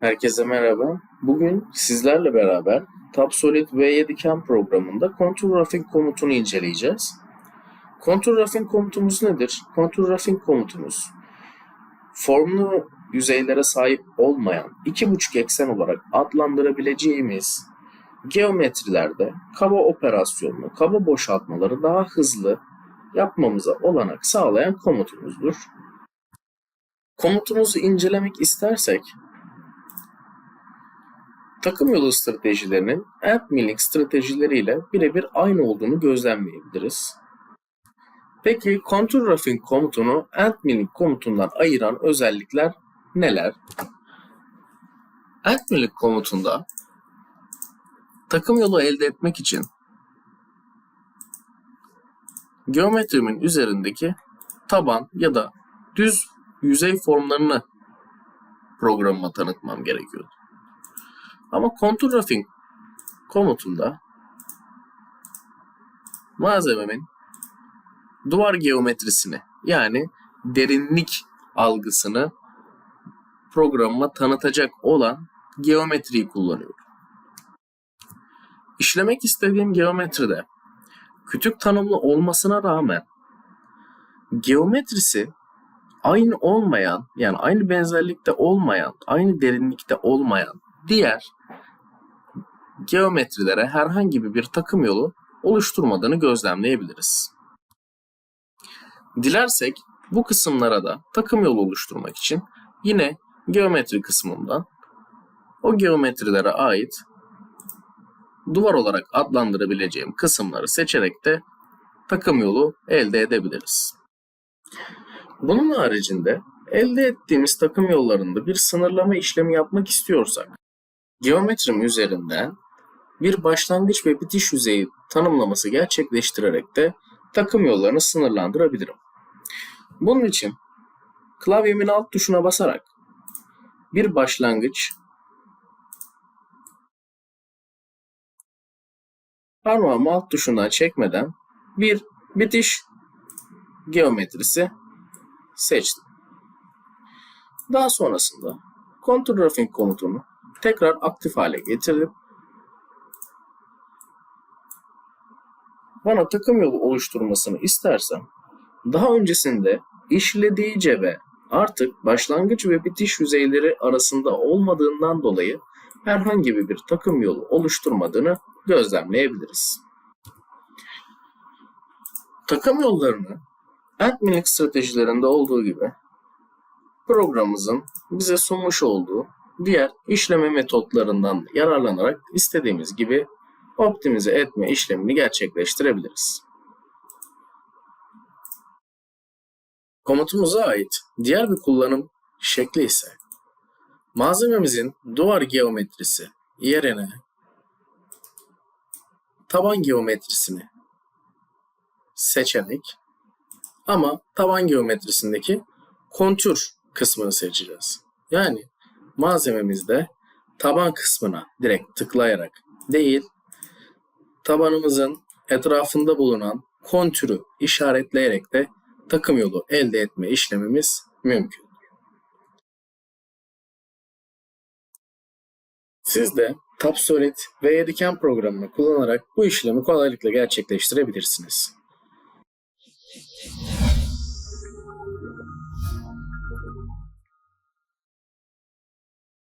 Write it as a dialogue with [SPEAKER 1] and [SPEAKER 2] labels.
[SPEAKER 1] Herkese merhaba. Bugün sizlerle beraber Tapsolid V7 Cam programında Contour Roughing komutunu inceleyeceğiz. Contour Roughing komutumuz nedir? Contour Roughing komutumuz formlu yüzeylere sahip olmayan iki buçuk eksen olarak adlandırabileceğimiz geometrilerde kaba operasyonunu, kaba boşaltmaları daha hızlı yapmamıza olanak sağlayan komutumuzdur. Komutumuzu incelemek istersek takım yolu stratejilerinin ant milling stratejileriyle birebir aynı olduğunu gözlemleyebiliriz. Peki contour roughing komutunu ant milling komutundan ayıran özellikler neler? Ant milling komutunda takım yolu elde etmek için geometrimin üzerindeki taban ya da düz yüzey formlarını programıma tanıtmam gerekiyordu. Ama contour roughing komutunda malzememin duvar geometrisini yani derinlik algısını programıma tanıtacak olan geometriyi kullanıyorum. İşlemek istediğim geometride kütük tanımlı olmasına rağmen geometrisi aynı olmayan yani aynı benzerlikte olmayan, aynı derinlikte olmayan diğer geometrilere herhangi bir takım yolu oluşturmadığını gözlemleyebiliriz. Dilersek bu kısımlara da takım yolu oluşturmak için yine geometri kısmından o geometrilere ait duvar olarak adlandırabileceğim kısımları seçerek de takım yolu elde edebiliriz. Bunun haricinde elde ettiğimiz takım yollarında bir sınırlama işlemi yapmak istiyorsak geometrim üzerinden bir başlangıç ve bitiş yüzeyi tanımlaması gerçekleştirerek de takım yollarını sınırlandırabilirim. Bunun için klavyemin alt tuşuna basarak bir başlangıç parmağımı alt tuşundan çekmeden bir bitiş geometrisi seçtim. Daha sonrasında Contour Roughing komutunu tekrar aktif hale getirdim. Bana takım yolu oluşturmasını istersem daha öncesinde işlediği cebe artık başlangıç ve bitiş yüzeyleri arasında olmadığından dolayı herhangi bir takım yolu oluşturmadığını gözlemleyebiliriz. Takım yollarını Admin stratejilerinde olduğu gibi programımızın bize sunmuş olduğu diğer işleme metotlarından yararlanarak istediğimiz gibi optimize etme işlemini gerçekleştirebiliriz. Komutumuza ait diğer bir kullanım şekli ise malzememizin duvar geometrisi yerine taban geometrisini seçerek ama taban geometrisindeki kontür kısmını seçeceğiz. Yani malzememizde taban kısmına direkt tıklayarak değil, tabanımızın etrafında bulunan kontürü işaretleyerek de takım yolu elde etme işlemimiz mümkün. Siz de Tapsolid ve Yediken programını kullanarak bu işlemi kolaylıkla gerçekleştirebilirsiniz.